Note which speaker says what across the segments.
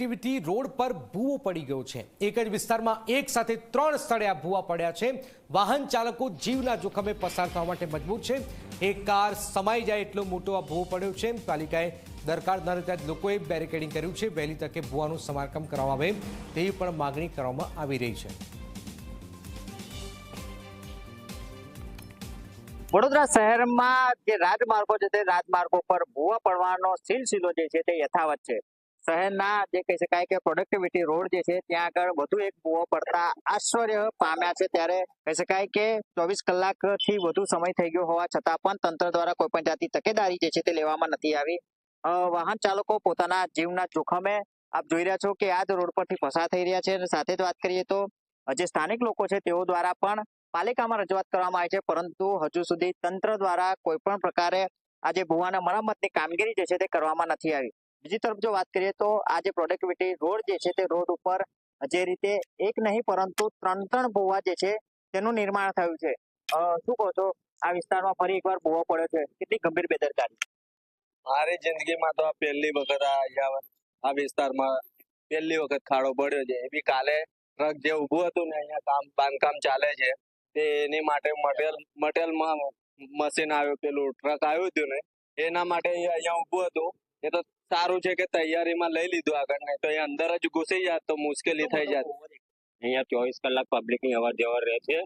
Speaker 1: Connectivity road પર ભૂવો પડી ગયો છે. એક જ વિસ્તારમાં એક સાથે ત્રણ સ્થળે આ ભૂવા પડ્યા છે. વાહન ચાલકો જીવના જોખમે પસાર થવા માટે મજબૂર છે. એક કાર સમાઈ જાય એટલો મોટો આ ભૂવો પડ્યો છે. પાલિકાએ દરકાર ન રહેતા લોકોએ બેરિકેડિંગ કર્યું છે. વહેલી તકે ભૂવાનું સમારકામ કરવામાં આવે તેવી પણ માગણી કરવામાં આવી રહી છે.
Speaker 2: વડોદરા શહેરમાં જે રાજમાર્ગો છે તે રાજમાર્ગો પર ભૂવા પડવાનો સિલસિલો જે છે તે યથાવત છે. શહેરના જે કહી શકાય કે પ્રોડક્ટિવિટી રોડ જે છે, ત્યાં આગળ વધુ એક ભૂવો પડતા આશ્ચર્ય પામ્યા છે. ત્યારે કહી શકાય કે ચોવીસ કલાકથી વધુ સમય થઈ ગયો હોવા છતાં પણ તંત્ર દ્વારા કોઈ પણ જાતની તકેદારી જે છે તે લેવામાં નથી આવી. વાહન ચાલકો પોતાના જીવના જોખમે આપ જોઈ રહ્યા છો કે આ જ રોડ પરથી પસાર થઈ રહ્યા છે. અને સાથે જ વાત કરીએ તો, જે સ્થાનિક લોકો છે તેઓ દ્વારા પણ પાલિકામાં રજૂઆત કરવામાં આવી છે. પરંતુ હજુ સુધી તંત્ર દ્વારા કોઈ પણ પ્રકારે આજે ભુવાના મરામતની કામગીરી જે છે તે કરવામાં નથી આવી. બીજી તરફ જો વાત કરીએ તો આ જે પ્રોડક્ટિવિટી રોડ જે છે તે રોડ ઉપર જે રીતે એક નહીં પરંતુ ત્રણ ત્રણ ભુવા જે છે તેનું નિર્માણ થયું છે. શું કહો છો? આ વિસ્તારમાં ફરી એકવાર ભુવો પડ્યો છે. કેટલી ગંભીર બેદરકારી.
Speaker 3: મારી જિંદગીમાં તો આ પહેલી વખત આ વિસ્તારમાં પહેલી વખત ખાડો પડ્યો છે. એ બી કાલે ટ્રક જે ઊભું હતું ને અહીંયા કામ, બાંધકામ ચાલે છે. તે એની માટે મટેલ મટેલમાં મશીન આવ્યું, પેલું ટ્રક આવ્યું હતું ને, એના માટે અહીંયા ઊભું હતું. એ તો સારું છે કે તૈયારીમાં લઈ લીધું આગળ, નહીં તો એ અંદર જ ઘૂસી જાત, તો મુશ્કેલી થઈ જાત.
Speaker 4: અહીંયા ચોવીસ કલાક પબ્લિકની અવર જવર રહે છે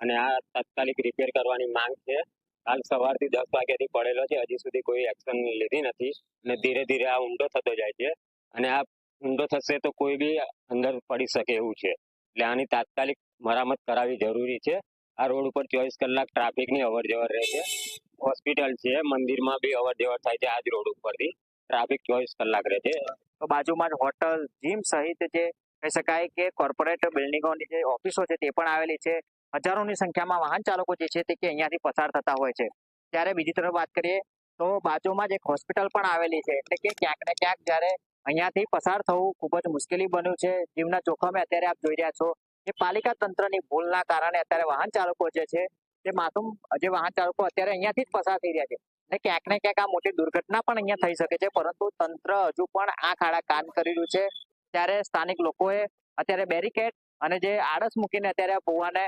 Speaker 4: અને આ તાત્કાલિક રિપેર કરવાની માંગ છે. કાલ સવારથી દસ વાગ્યાથી પડેલો છે, હજી સુધી કોઈ એક્શન લીધી નથી અને ધીરે ધીરે આ ઊંડો થતો જાય છે. અને આ ઊંડો થશે તો કોઈ બી અંદર પડી શકે એવું છે. એટલે આની તાત્કાલિક મરામત કરાવવી જરૂરી છે. આ રોડ ઉપર ચોવીસ કલાક ટ્રાફિકની અવર જવર રહે છે. હોસ્પિટલ છે, મંદિરમાં બી અવર જવર થાય છે આ જ રોડ ઉપરથી. ટ્રાફિક ચોવીસ કલાક રહે છે.
Speaker 2: તો બાજુમાં જ હોટલ જીમ સહિત જે કહી શકાય કે કોર્પોરેટ બિલ્ડિંગોની જે ઓફિસો છે તે પણ આવેલી છે. હજારોની સંખ્યામાં વાહન ચાલકો જે છે તે કે અહીંયાથી પસાર થતા હોય છે. ત્યારે બીજી તરફ વાત કરીએ તો બાજુમાં જ એક હોસ્પિટલ પણ આવેલી છે. એટલે કે ક્યાંક ને ક્યાંક જ્યારે અહીંયાથી પસાર થવું ખૂબ જ મુશ્કેલી બન્યું છે. જીવના જોખમે અત્યારે આપ જોઈ રહ્યા છો કે પાલિકા તંત્રની ભૂલના કારણે અત્યારે વાહન ચાલકો જે છે તે માસૂમ જે વાહન ચાલકો અત્યારે અહીંયાથી જ પસાર થઈ રહ્યા છે. અને ક્યાંક ને ક્યાંક આ મોટી દુર્ઘટના પણ અહીંયા થઈ શકે છે, પરંતુ તંત્ર હજુ પણ આ ખાડા કામ કરી રહ્યું છે. ત્યારે સ્થાનિક લોકોએ અત્યારે બેરિકેડ અને જે આળસ મૂકીને અત્યારે આ ભુવાને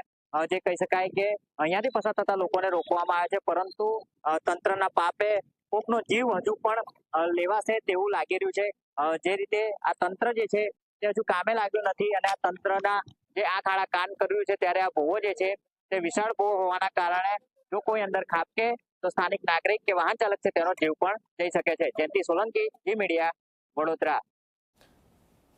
Speaker 2: જે કહી શકાય કે અહીંયાથી પસાર થતા લોકોને રોકવામાં આવે છે, પરંતુ તંત્રના પાપે કોકનો જીવ હજુ પણ લેવાશે તેવું લાગી રહ્યું છે. જે રીતે આ તંત્ર જે છે તે હજુ કામે લાગ્યું નથી અને આ તંત્રના જે આ ખાડા કાન કર્યું છે, ત્યારે આ ભૂવો જે છે તે વિશાળ ભોવો હોવાના કારણે જો કોઈ અંદર ખાબકે તો સ્થાનિક નાગરિક કે વાહન ચાલક છે, તેનો જીવ પણ જઈ શકે છે. જયંતિ સોલંકી, જી મીડિયા, વડોદરા.